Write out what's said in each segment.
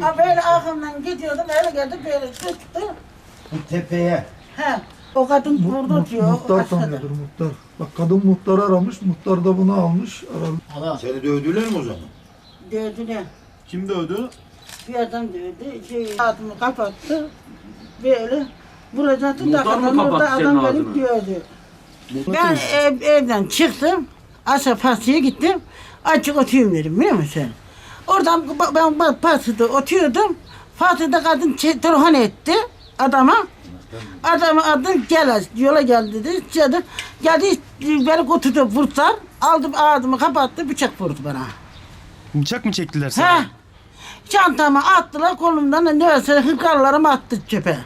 Ha böyle arkamdan gidiyordum eve geldi böyle tuttu. Bu tepeye. He. O kadın Mu- vurdu mu- diyor. muhtar aşağıda. tanıyordur muhtar. Bak kadın muhtarı aramış. Muhtar da bunu almış. Aramış. Seni dövdüler mi o zaman? Dövdüler. Kim dövdü? Bir adam dövdü. Şey, ağzımı kapattı. Böyle vuracaktı da Muhtar mı kadın orada kapattı senin adam ağzını? dövdü. Ben ev, evden çıktım. Aşağı pasiye gittim. Açık oturayım dedim biliyor musun? Oradan ben, ben paside oturuyordum. Fatih'te kadın telefon etti adama. Adamı adın gel yola gel dedi. Geldi, geldi beni götürdü vurdular. Aldım ağzımı kapattı bıçak vurdu bana. Bıçak mı çektiler sana? He. Çantamı attılar kolumdan da neyse hırkarlarımı attı çöpe.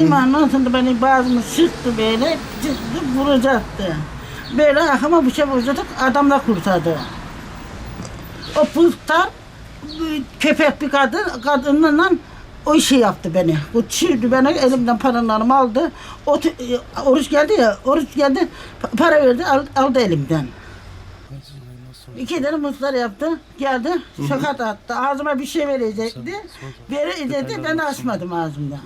İmanın sonra beni bazımı sıktı böyle, çıktı vuracaktı. Böyle akıma bıçak vuracaktık, adam da kurtardı. O pıhtar, köpek bir kadın, kadınla o işi yaptı beni. Bu çiğdi beni, elimden paralarımı aldı. O, e, oruç geldi ya, oruç geldi, pa- para verdi, al- aldı elimden. İki tane mutlar yaptı. Geldi. Şokat attı. Ağzıma bir şey verecekti. Verecekti. Ben açmadım ağzımda.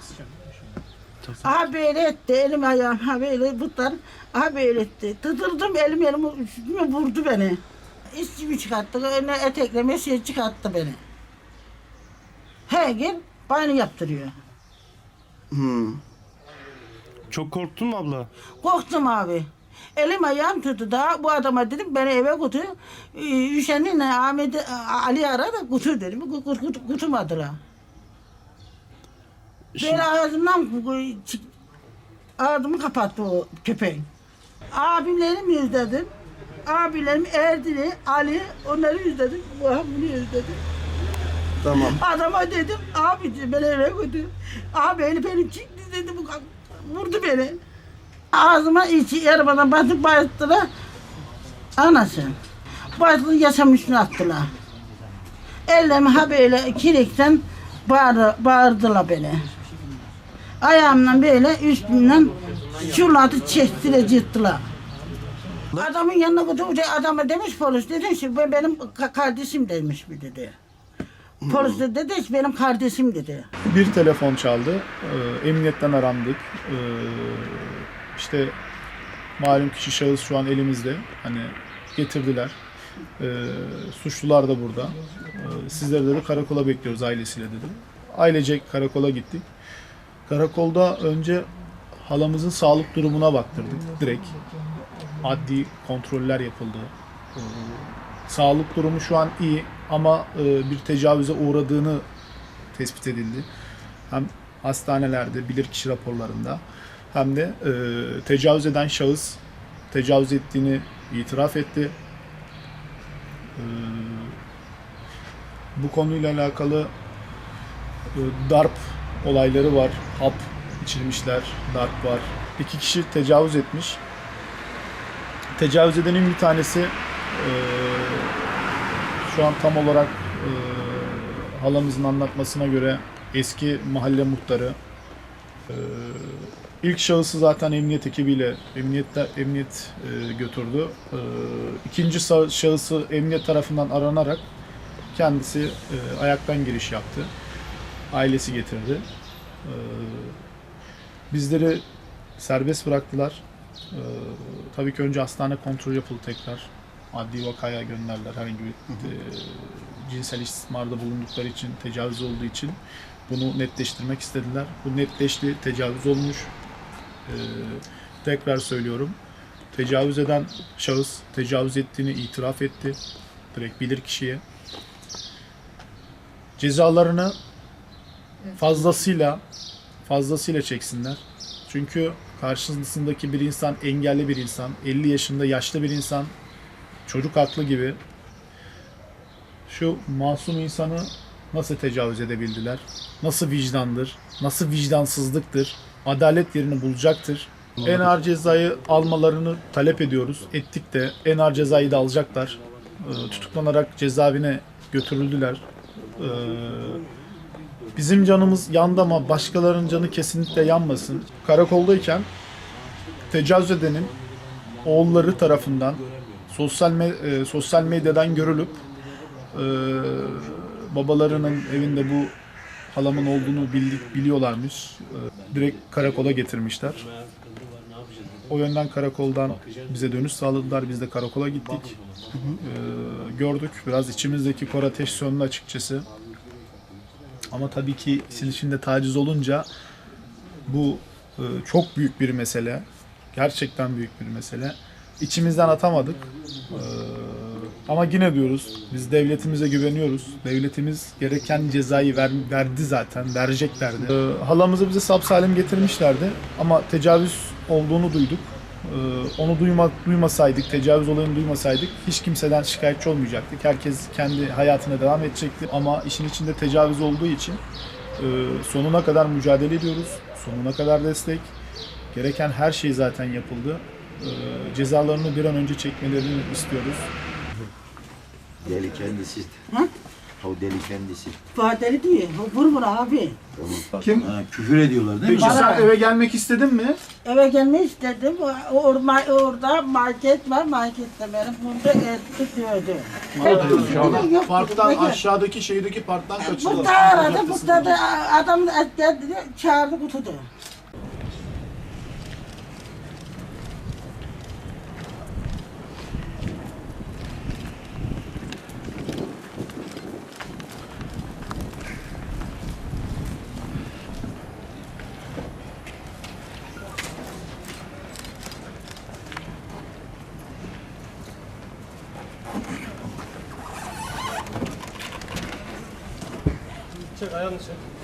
Aha böyle etti. Elim ayağım ha böyle butlar. Aha böyle etti. Tuturdum elim elimi üstüme vurdu beni. İçimi çıkarttı. Önüne etekleme şey çıkarttı beni. Her gün banyo yaptırıyor. Çok korktun mu abla? Korktum abi. Elim ayağım tuttu daha bu adama dedim beni eve götür. Ee, Üşenliğine Ahmet Ali ara da götür dedim. Kut- kut- kut- Götürmediler. Böyle ağzımdan çık- ağzımı kapattı o köpek. Abilerimi izledim. Abilerim Erdin'i, Ali onları izledim. Bu bunu izledim. Tamam. Adama dedim abi dedi, beni eve götür. Abi eli beni çıktı dedi bu vurdu beni. Ağzıma içi arabadan batıp bayılttılar. Anası. Bayılttılar yaşam üstüne attılar. Ellerimi ha böyle kirekten bağır, bağırdılar beni. Ayağımdan böyle üstümden çurladı çektiler cırttılar. Adamın yanına götürdü. Adama demiş polis dedi ki "Bu benim ka- kardeşim demiş bir dedi. Polis de dedi ki benim kardeşim dedi. Bir telefon çaldı. Ee, emniyetten arandık. Ee, işte malum kişi şahıs şu an elimizde. Hani getirdiler. Ee, suçlular da burada. Ee, sizleri dedi karakola bekliyoruz ailesiyle dedim. Ailecek karakola gittik. Karakolda önce halamızın sağlık durumuna baktırdık direkt. Adli kontroller yapıldı. Ee, sağlık durumu şu an iyi ama e, bir tecavüze uğradığını tespit edildi. Hem hastanelerde bilirkişi raporlarında hem de e, tecavüz eden şahıs tecavüz ettiğini itiraf etti. E, bu konuyla alakalı e, darp olayları var. Hap içilmişler, darp var. İki kişi tecavüz etmiş. Tecavüz edenin bir tanesi e, şu an tam olarak e, halamızın anlatmasına göre eski mahalle muhtarı. E, ilk şahısı zaten emniyet ekibiyle emniyette emniyet e, götürdü. E, ikinci şahısı emniyet tarafından aranarak kendisi e, ayaktan giriş yaptı. Ailesi getirdi. E, bizleri serbest bıraktılar. E, tabii ki önce hastane kontrol yapıldı tekrar. Adli vakaya gönderdiler herhangi bir e, cinsel istismarda bulundukları için, tecavüz olduğu için bunu netleştirmek istediler. Bu netleşti, tecavüz olmuş. E, tekrar söylüyorum. Tecavüz eden şahıs tecavüz ettiğini itiraf etti. Direkt bilir kişiye. Cezalarını fazlasıyla fazlasıyla çeksinler. Çünkü karşısındaki bir insan engelli bir insan, 50 yaşında yaşlı bir insan, çocuk aklı gibi şu masum insanı nasıl tecavüz edebildiler? Nasıl vicdandır? Nasıl vicdansızlıktır? Adalet yerini bulacaktır. En ağır cezayı almalarını talep ediyoruz. Ettik de en ağır cezayı da alacaklar. Ee, tutuklanarak cezaevine götürüldüler. Ee, bizim canımız yandı ama başkalarının canı kesinlikle yanmasın. Karakoldayken tecavüz edenin oğulları tarafından sosyal me- e, sosyal medyadan görülüp e, babalarının evinde bu halamın olduğunu bildik, biliyorlarmış. Ee, direkt karakola getirmişler. O yönden karakoldan bize dönüş sağladılar. Biz de karakola gittik. Ee, gördük. Biraz içimizdeki kor ateş söndü açıkçası. Ama tabii ki işin içinde taciz olunca bu e, çok büyük bir mesele. Gerçekten büyük bir mesele. İçimizden atamadık. Ee, ama yine diyoruz, biz devletimize güveniyoruz. Devletimiz gereken cezayı ver- verdi zaten, vereceklerdi. Ee, halamızı bize sapsalim getirmişlerdi ama tecavüz olduğunu duyduk. Ee, onu duyma, duymasaydık, tecavüz olayını duymasaydık hiç kimseden şikayetçi olmayacaktık. Herkes kendi hayatına devam edecekti ama işin içinde tecavüz olduğu için e, sonuna kadar mücadele ediyoruz. Sonuna kadar destek. Gereken her şey zaten yapıldı. Ee, cezalarını bir an önce çekmelerini istiyoruz. Deli kendisi. Hı? O deli kendisi. Vadeli diyor. Vur vur abi. Kim? Ha, küfür ediyorlar değil mi? Peki Bana- sen eve gelmek istedin mi? Eve gelmek istedim. Orma, orada market var. Markette beni burada etti diyordu. Yok, Parktan yok. aşağıdaki şeydeki parktan kaçırdılar. Bu da aradı. Bu da da adam geldi çağırdı kutudu. 제가 양식.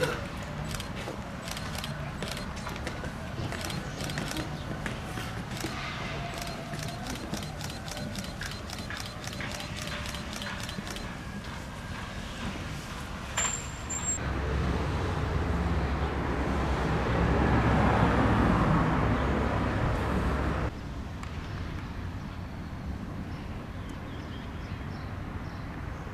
Yeah.